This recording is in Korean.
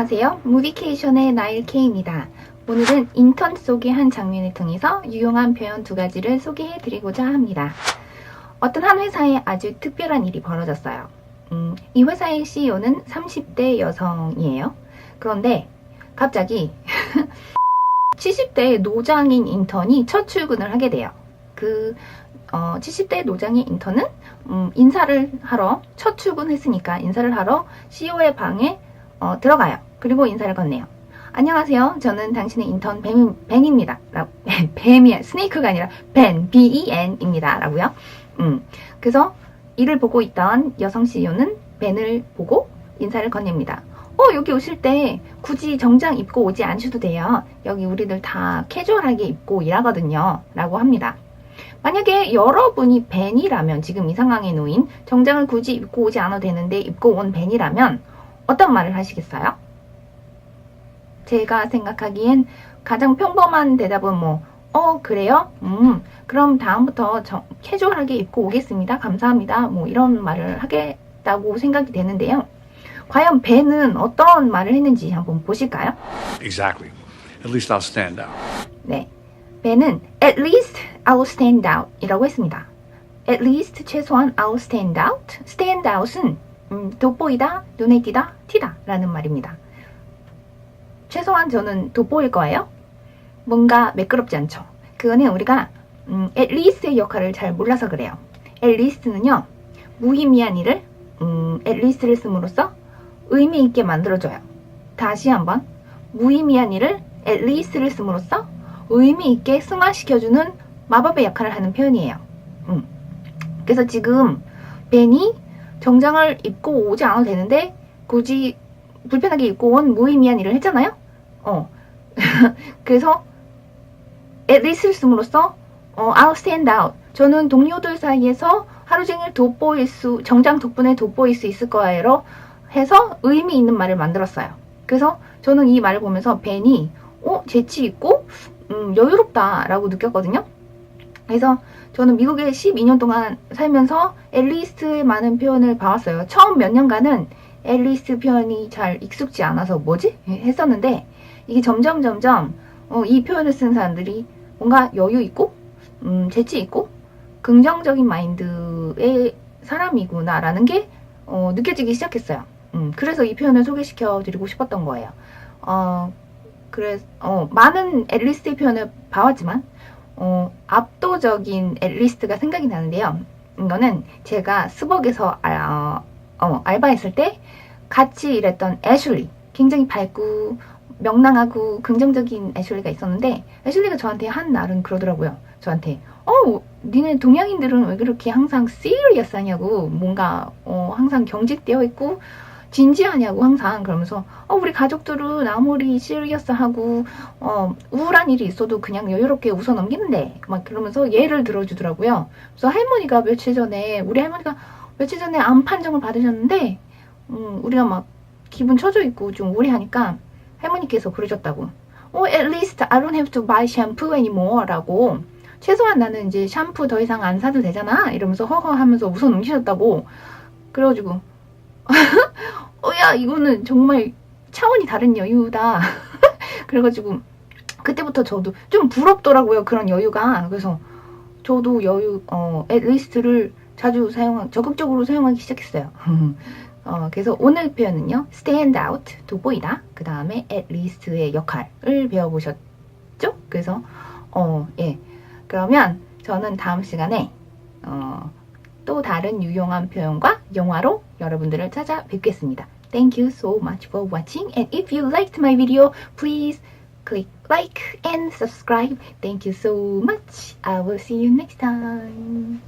안녕하세요. 무비케이션의 나일 K입니다. 오늘은 인턴 속의 한 장면을 통해서 유용한 표현 두 가지를 소개해 드리고자 합니다. 어떤 한 회사에 아주 특별한 일이 벌어졌어요. 음, 이 회사의 CEO는 30대 여성이에요. 그런데 갑자기 70대 노장인 인턴이 첫 출근을 하게 돼요. 그 어, 70대 노장인 인턴은 음, 인사를 하러 첫 출근했으니까 인사를 하러 CEO의 방에 어, 들어가요. 그리고 인사를 건네요. 안녕하세요. 저는 당신의 인턴 벤, 벤입니다. 라고, 뱀이, 스네이크가 아니라 벤, B-E-N입니다. 라고요. 음, 그래서 이를 보고 있던 여성 CEO는 벤을 보고 인사를 건넵니다. 어, 여기 오실 때 굳이 정장 입고 오지 않으셔도 돼요. 여기 우리들 다 캐주얼하게 입고 일하거든요. 라고 합니다. 만약에 여러분이 벤이라면 지금 이 상황에 놓인 정장을 굳이 입고 오지 않아도 되는데 입고 온 벤이라면 어떤 말을 하시겠어요? 제가 생각하기엔 가장 평범한 대답은 뭐, 어, 그래요? 음, 그럼 다음부터 저, 캐주얼하게 입고 오겠습니다. 감사합니다. 뭐 이런 말을 하겠다고 생각이 되는데요. 과연 벤은 어떤 말을 했는지 한번 보실까요? Exactly. At least I'll stand out. 네. 벤은 at least I'll stand out 이라고 했습니다. at least 최소한 I'll stand out. stand out은 음, 돋보이다, 눈에 띄다, 튀다 라는 말입니다. 최소한 저는 돋보일 거예요. 뭔가 매끄럽지 않죠. 그거는 우리가 음, at least의 역할을 잘 몰라서 그래요. at least는요, 무의미한 일을 음, at least를 씀으로써 의미 있게 만들어줘요. 다시 한번 무의미한 일을 at least를 씀으로써 의미 있게 승화시켜주는 마법의 역할을 하는 표현이에요. 음. 그래서 지금 벤이 정장을 입고 오지 않아도 되는데 굳이 불편하게 입고 온 무의미한 일을 했잖아요. 어. 그래서 at least를 씀으로써 어, I'll stand out. 저는 동료들 사이에서 하루 종일 돋보일 수, 정장 덕분에 돋보일 수 있을 거예요. 해서 의미 있는 말을 만들었어요. 그래서 저는 이 말을 보면서 벤이 어, 재치 있고 음, 여유롭다라고 느꼈거든요. 그래서 저는 미국에 12년 동안 살면서 앨리스의 많은 표현을 봐왔어요. 처음 몇 년간은 앨리스 표현이 잘 익숙지 않아서 뭐지? 했었는데 이게 점점 점점 어, 이 표현을 쓴 사람들이 뭔가 여유 있고 음, 재치 있고 긍정적인 마인드의 사람이구나라는 게 어, 느껴지기 시작했어요. 음, 그래서 이 표현을 소개시켜 드리고 싶었던 거예요. 어, 그래, 어, 많은 앨리스의 표현을 봐왔지만, 어, 압도적인 앨리스트가 생각이 나는데요. 이거는 제가 스벅에서 아, 어, 알바했을 때 같이 일했던 애슐리. 굉장히 밝고, 명랑하고, 긍정적인 애슐리가 있었는데, 애슐리가 저한테 한 날은 그러더라고요. 저한테, 어, 니네 동양인들은 왜 그렇게 항상 serious 하냐고, 뭔가, 어, 항상 경직되어 있고, 진지하냐고 항상 그러면서 어, 우리 가족들은 아무리 시리어스하고 어, 우울한 일이 있어도 그냥 여유롭게 웃어 넘기는데 막 그러면서 예를 들어주더라고요. 그래서 할머니가 며칠 전에 우리 할머니가 며칠 전에 암 판정을 받으셨는데 음, 우리가 막 기분 처져 있고 좀 우울해하니까 할머니께서 그러셨다고. 어, at least I don't have to buy shampoo anymore.라고 최소한 나는 이제 샴푸 더 이상 안 사도 되잖아 이러면서 허허 하면서 웃어 넘기셨다고 그래가지고 어 야 이거는 정말 차원이 다른 여유다. 그래가지고 그때부터 저도 좀 부럽더라고요 그런 여유가. 그래서 저도 여유 어 앳리스트를 자주 사용 적극적으로 사용하기 시작했어요. 어, 그래서 오늘 표현은요 stand out 돋보이다 그 다음에 at least의 역할을 배워보셨죠? 그래서 어 예 그러면 저는 다음 시간에 어, 또 다른 유용한 표현과 영화로 여러분들을 찾아뵙겠습니다. Thank you so much for watching and if you liked my video, please click like and subscribe. Thank you so much. I will see you next time.